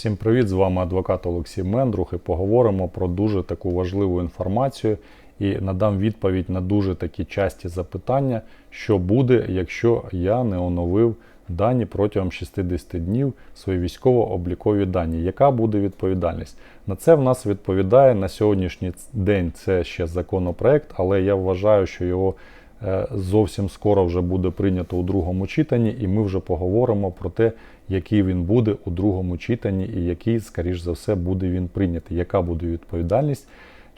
Всім привіт! З вами адвокат Олексій Мендрух і поговоримо про дуже таку важливу інформацію і надам відповідь на дуже такі часті запитання, що буде, якщо я не оновив дані протягом 60 днів свої військово-облікові дані. Яка буде відповідальність? На це в нас відповідає на сьогоднішній день це ще законопроект, але я вважаю, що його зовсім скоро вже буде прийнято у другому читанні, і ми вже поговоримо про те, який він буде у другому читанні і який, скоріш за все, буде він прийнятий, яка буде відповідальність.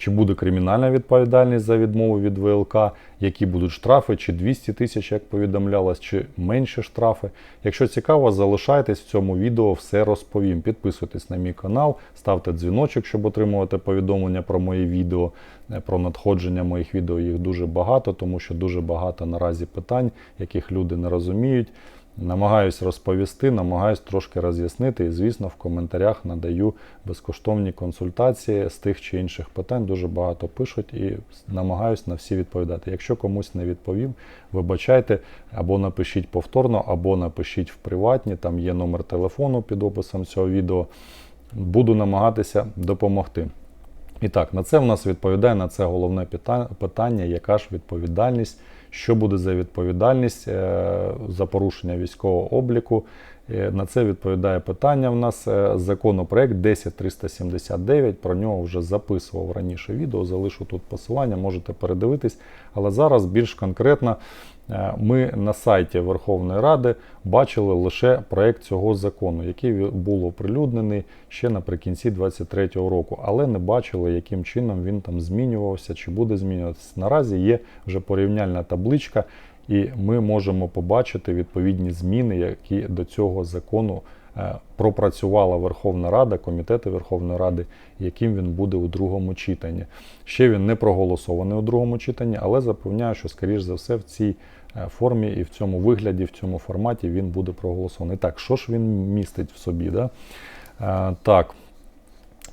Чи буде кримінальна відповідальність за відмову від ВЛК, які будуть штрафи, чи 200 тисяч, як повідомлялось, чи менше штрафи. Якщо цікаво, залишайтесь в цьому відео, все розповім. Підписуйтесь на мій канал, ставте дзвіночок, щоб отримувати повідомлення про мої відео, е, про надходження моїх відео. Їх дуже багато, тому що дуже багато наразі питань, яких люди не розуміють. Намагаюсь розповісти, намагаюсь трошки роз'яснити. І, звісно, в коментарях надаю безкоштовні консультації з тих чи інших питань. Дуже багато пишуть і намагаюсь на всі відповідати. Якщо комусь не відповів, вибачайте, або напишіть повторно, або напишіть в приватні. Там є номер телефону під описом цього відео. Буду намагатися допомогти. І так, на це в нас відповідає на це головне питання, яка ж відповідальність, що буде за відповідальність е, за порушення військового обліку. Е, на це відповідає питання в нас е, законопроект 10379. Про нього вже записував раніше відео. Залишу тут посилання, можете передивитись. Але зараз більш конкретно ми на сайті Верховної Ради бачили лише проект цього закону, який був оприлюднений ще наприкінці 2023 року, але не бачили, яким чином він там змінювався чи буде змінюватися. Наразі є вже порівняльна табличка, і ми можемо побачити відповідні зміни, які до цього закону. Е, пропрацювала Верховна Рада, комітети Верховної Ради, яким він буде у другому читанні. Ще він не проголосований у другому читанні, але запевняю, що, скоріш за все, в цій е, формі і в цьому вигляді, в цьому форматі він буде проголосований. Так, що ж він містить в собі? Да? Е, так,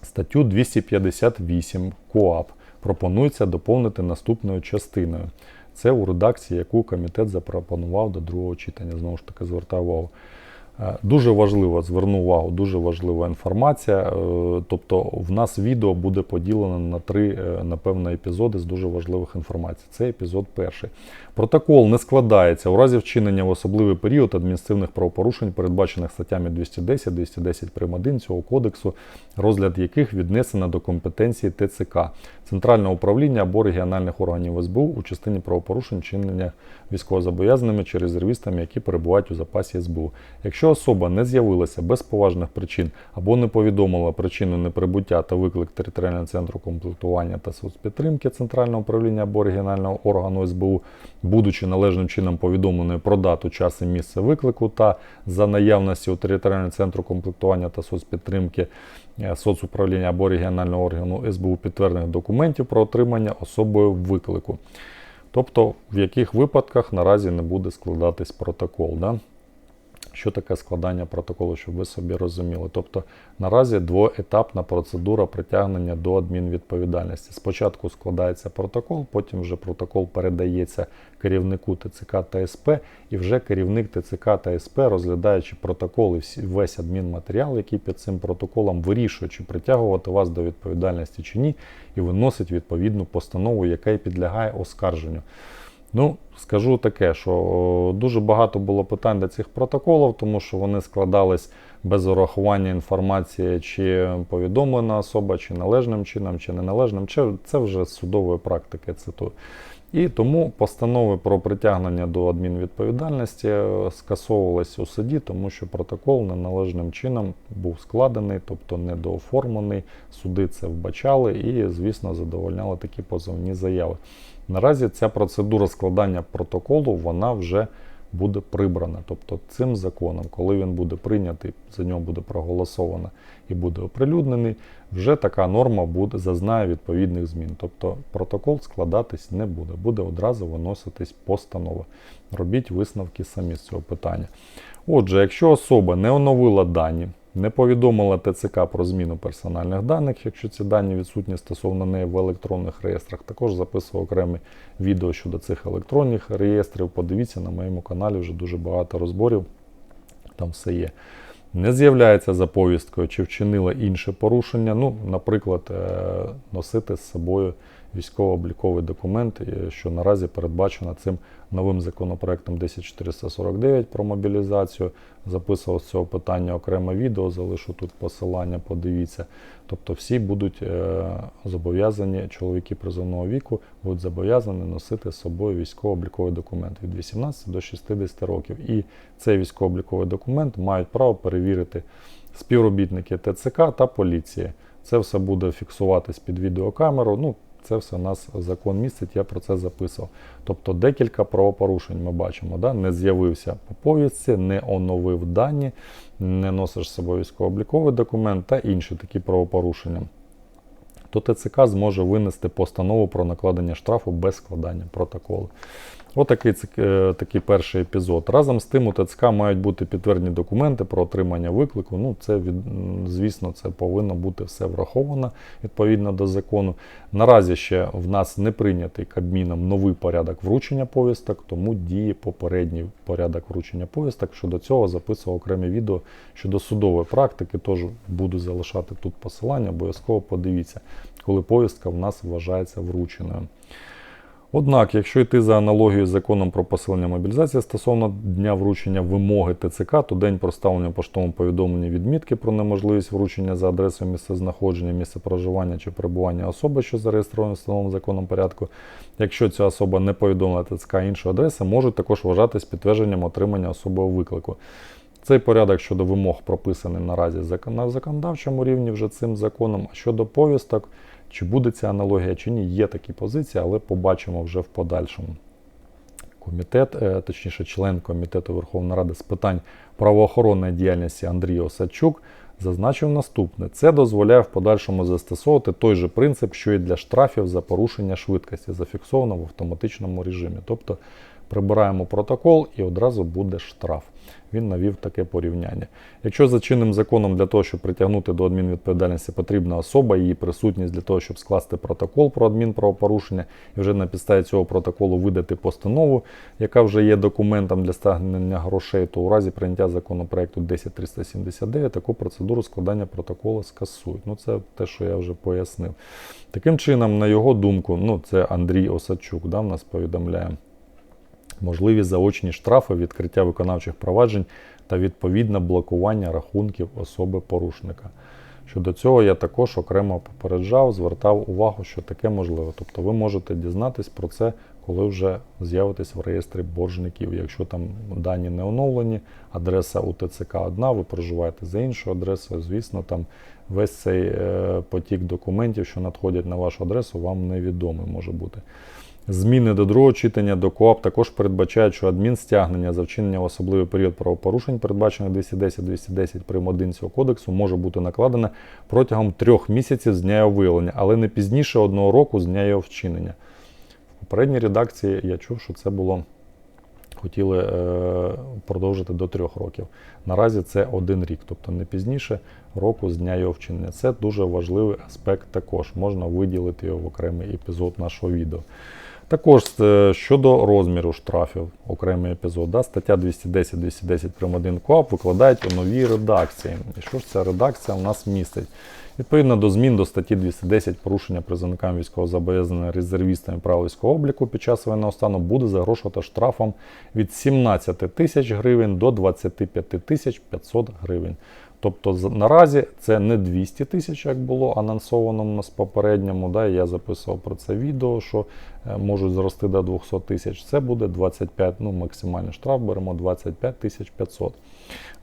статтю 258 КОАП пропонується доповнити наступною частиною. Це у редакції, яку комітет запропонував до другого читання. Знову ж таки, звертав увагу. Е, дуже важливо, зверну увагу, дуже важлива інформація. Е, тобто в нас відео буде поділено на три, е, напевно, епізоди з дуже важливих інформацій. Це епізод перший. Протокол не складається у разі вчинення в особливий період адміністративних правопорушень, передбачених статтями 210, 210 прим. 1 цього кодексу, розгляд яких віднесено до компетенції ТЦК, Центрального управління або регіональних органів СБУ у частині правопорушень вчинення військовозобов'язаними чи резервістами, які перебувають у запасі СБУ. Якщо особа не з'явилася без поважних причин або не повідомила причину неприбуття та виклик територіального центру комплектування та соцпідтримки Центрального управління або регіонального органу СБУ, будучи належним чином повідомленою про дату, час і місце виклику та за наявності у територіального центру комплектування та соцпідтримки е, соцуправління або регіонального органу СБУ підтверджених документів про отримання особою виклику. Тобто, в яких випадках наразі не буде складатись протокол. Да? Що таке складання протоколу, щоб ви собі розуміли? Тобто наразі двоетапна процедура притягнення до адмінвідповідальності. Спочатку складається протокол, потім вже протокол передається керівнику ТЦК та СП, і вже керівник ТЦК та СП, розглядаючи протокол і весь адмінматеріал, який під цим протоколом вирішує, чи притягувати вас до відповідальності чи ні, і виносить відповідну постанову, яка й підлягає оскарженню. Ну, скажу таке, що дуже багато було питань до цих протоколів, тому що вони складались без урахування інформації, чи повідомлена особа, чи належним чином, чи неналежним. Це вже з судової практики цитую. І тому постанови про притягнення до адмінвідповідальності е, скасовувалися у суді, тому що протокол неналежним чином був складений, тобто недооформлений. Суди це вбачали і, звісно, задовольняли такі позовні заяви. Наразі ця процедура складання протоколу вона вже буде прибрана. Тобто цим законом, коли він буде прийнятий, за нього буде проголосовано і буде оприлюднений, вже така норма буде зазнає відповідних змін. Тобто протокол складатись не буде, буде одразу виноситись постанова. Робіть висновки самі з цього питання. Отже, якщо особа не оновила дані, не повідомила ТЦК про зміну персональних даних, якщо ці дані відсутні стосовно неї в електронних реєстрах. Також записував окреме відео щодо цих електронних реєстрів. Подивіться на моєму каналі вже дуже багато розборів. Там все є. не з'являється за повісткою чи вчинила інше порушення, ну, наприклад, е, носити з собою військово-обліковий документ, е, що наразі передбачено цим новим законопроектом 10449 про мобілізацію. Записував з цього питання окреме відео, залишу тут посилання, подивіться. Тобто всі будуть е, зобов'язані, чоловіки призовного віку будуть зобов'язані носити з собою військово-обліковий документ від 18 до 60 років. І цей військово-обліковий документ мають право перевірити співробітники ТЦК та поліції. Це все буде фіксуватись під відеокамеру. Ну, це все у нас закон містить, я про це записував. Тобто декілька правопорушень ми бачимо. Да? Не з'явився по повістці, не оновив дані, не носиш з собою військово-обліковий документ та інші такі правопорушення. То ТЦК зможе винести постанову про накладення штрафу без складання протоколу. Отакий е, такий перший епізод. Разом з тим у ТЦК мають бути підтверджені документи про отримання виклику. Ну, це від, звісно, це повинно бути все враховано відповідно до закону. Наразі ще в нас не прийнятий Кабміном новий порядок вручення повісток, тому діє попередній порядок вручення повісток. Щодо цього записував окреме відео щодо судової практики. Тож буду залишати тут посилання, обов'язково подивіться, коли повістка в нас вважається врученою. Однак, якщо йти за аналогією з законом про посилення мобілізації стосовно дня вручення вимоги ТЦК, то день проставлення поштовому повідомлення відмітки про неможливість вручення за адресою місцезнаходження, місце проживання чи перебування особи, що зареєстрована встановленим законом порядку. Якщо ця особа не повідомила ТЦК іншої адреси, можуть також вважатись підтвердженням отримання особового виклику. Цей порядок щодо вимог прописаний наразі на законодавчому рівні вже цим законом. А щодо повісток, чи буде ця аналогія, чи ні, є такі позиції, але побачимо вже в подальшому. Комітет, е, точніше, член комітету Верховної Ради з питань правоохоронної діяльності Андрій Осадчук зазначив наступне: це дозволяє в подальшому застосовувати той же принцип, що і для штрафів за порушення швидкості, зафіксовано в автоматичному режимі. Тобто прибираємо протокол і одразу буде штраф. Він навів таке порівняння. Якщо за чинним законом для того, щоб притягнути до адмінвідповідальності потрібна особа, її присутність для того, щоб скласти протокол про адмінправопорушення і вже на підставі цього протоколу видати постанову, яка вже є документом для стягнення грошей, то у разі прийняття законопроекту 10379 таку процедуру складання протоколу скасують. Ну це те, що я вже пояснив. Таким чином, на його думку, ну це Андрій Осадчук да, в нас повідомляє можливі заочні штрафи, відкриття виконавчих проваджень та відповідне блокування рахунків особи порушника. Щодо цього я також окремо попереджав, звертав увагу, що таке можливо. Тобто ви можете дізнатись про це, коли вже з'явитесь в реєстрі боржників. Якщо там дані не оновлені, адреса у ТЦК одна, ви проживаєте за іншою адресою, звісно, там весь цей е, потік документів, що надходять на вашу адресу, вам невідомий може бути. Зміни до другого читання до КОАП також передбачають, що адмінстягнення за вчинення в особливий період правопорушень, передбачених 210-210 прим. 1 цього кодексу, може бути накладене протягом трьох місяців з дня його виявлення, але не пізніше одного року з дня його вчинення. В попередній редакції я чув, що це було. Хотіли е, продовжити до трьох років. Наразі це один рік, тобто не пізніше року з дня його вчинення. Це дуже важливий аспект також. Можна виділити його в окремий епізод нашого відео. Також е, щодо розміру штрафів, окремий епізод, да, стаття 210-210 прим. 1 КОАП викладають у новій редакції. І що ж ця редакція у нас містить? Відповідно до змін до статті 210 порушення призовникам військовозобов'язаних резервістами права військового обліку під час воєнного стану буде загрошувати штрафом від 17 тисяч гривень до 25 тисяч 500 гривень. Тобто наразі це не 200 тисяч, як було анонсовано у нас попередньому. Да, Я записував про це відео, що е, можуть зрости до 200 тисяч. Це буде 25, ну максимальний штраф беремо 25 тисяч 500.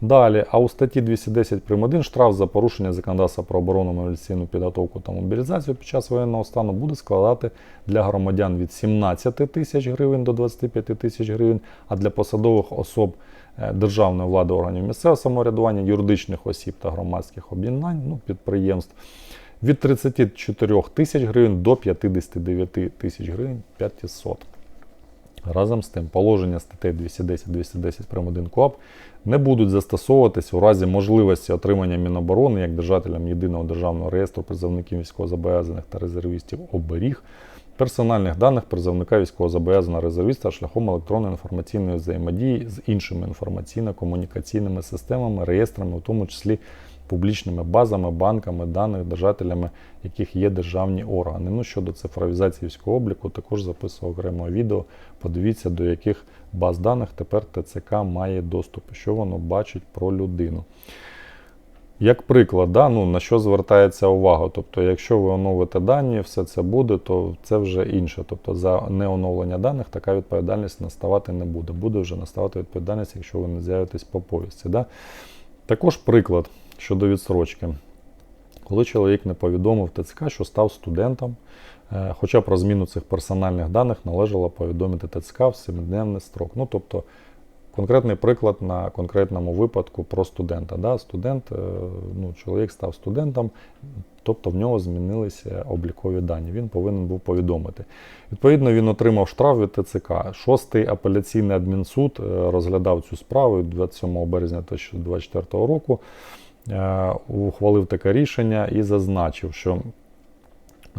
Далі, а у статті 210 прим. 1 штраф за порушення законодавства про оборону мобілізаційну підготовку та мобілізацію під час воєнного стану буде складати для громадян від 17 тисяч гривень до 25 тисяч гривень, а для посадових особ. Е, державної влади органів місцевого самоврядування, юридичних осіб та громадських об'єднань, ну, підприємств від 34 тисяч гривень до 59 тисяч гривень 500. Разом з тим, положення статей 210-210 прим. 1 КОАП не будуть застосовуватись у разі можливості отримання Міноборони як держателям єдиного державного реєстру призовників військовозобов'язаних та резервістів оберіг персональних даних призовника військовозобов'язаного резервіста шляхом електронної інформаційної взаємодії з іншими інформаційно-комунікаційними системами, реєстрами, у тому числі публічними базами, банками, даних, держателями, яких є державні органи. Ну, щодо цифровізації військового обліку, також записував окремо відео. Подивіться, до яких баз даних тепер ТЦК має доступ, що воно бачить про людину. Як приклад, да, ну, на що звертається увага? Тобто, якщо ви оновите дані, все це буде, то це вже інше. Тобто за неоновлення даних така відповідальність наставати не буде. Буде вже наставати відповідальність, якщо ви не з'явитесь по повісті. Да? Також приклад щодо відстрочки. Коли чоловік не повідомив ТЦК, що став студентом, е, хоча про зміну цих персональних даних належало повідомити ТЦК в 7-дневний строк. Ну, тобто, конкретний приклад на конкретному випадку про студента. Да? Студент, е, ну, чоловік став студентом, тобто в нього змінилися облікові дані. Він повинен був повідомити. Відповідно, він отримав штраф від ТЦК. Шостий апеляційний адмінсуд е, розглядав цю справу 27 березня 2024 року. Е, Ухвалив таке рішення і зазначив, що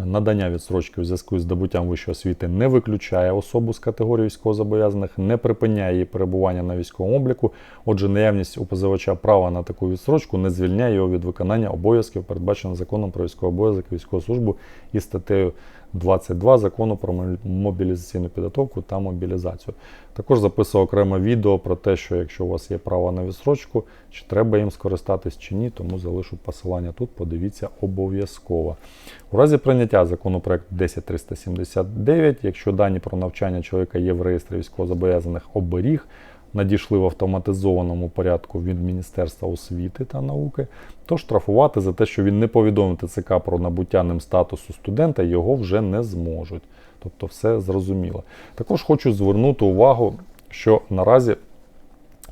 надання відстрочки у зв'язку з здобуттям вищої освіти не виключає особу з категорії військовозобов'язаних, не припиняє її перебування на військовому обліку. Отже, наявність у позивача права на таку відстрочку не звільняє його від виконання обов'язків, передбачених законом про військовий обов'язок військову службу і статтею 22 закону про мобілізаційну підготовку та мобілізацію. Також записував окреме відео про те, що якщо у вас є право на відстрочку, чи треба їм скористатись чи ні, тому залишу посилання тут, подивіться обов'язково. У разі прийняття законопроекту 10379, якщо дані про навчання чоловіка є в реєстрі військовозобов'язаних оберіг, надійшли в автоматизованому порядку від Міністерства освіти та науки, то штрафувати за те, що він не повідомив ТЦК про набуття ним статусу студента, його вже не зможуть. Тобто все зрозуміло. Також хочу звернути увагу, що наразі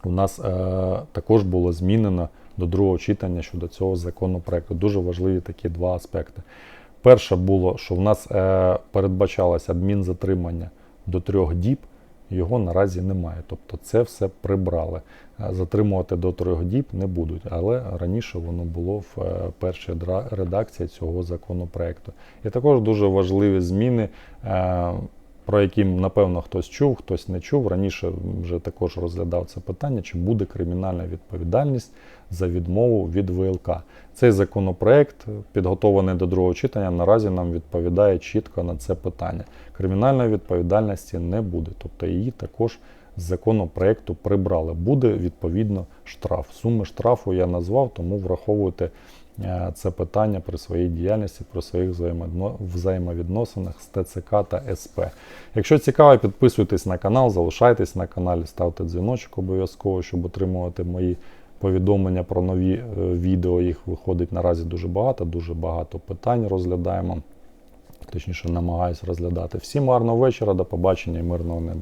у нас е, також було змінено до другого читання щодо цього законопроекту. Дуже важливі такі два аспекти. Перше було, що в нас е, передбачалось адмінзатримання до трьох діб його наразі немає. Тобто це все прибрали. Е, Затримувати до трьох діб не будуть, але раніше воно було в е, першій редакції цього законопроекту. І також дуже важливі зміни. Про які, напевно, хтось чув, хтось не чув. Раніше вже також розглядав це питання, чи буде кримінальна відповідальність за відмову від ВЛК. Цей законопроект, підготовлений до другого читання, наразі нам відповідає чітко на це питання. Кримінальної відповідальності не буде, тобто її також з законопроекту прибрали. Буде відповідно штраф. Суми штрафу я назвав, тому враховуйте це питання при своїй діяльності, при своїх взаємовідносинах з ТЦК та СП. Якщо цікаво, підписуйтесь на канал, залишайтесь на каналі, ставте дзвіночок обов'язково, щоб отримувати мої повідомлення про нові е, відео. Їх виходить наразі дуже багато, дуже багато питань розглядаємо. Точніше, намагаюсь розглядати. Всім гарного вечора, до побачення і мирного неба.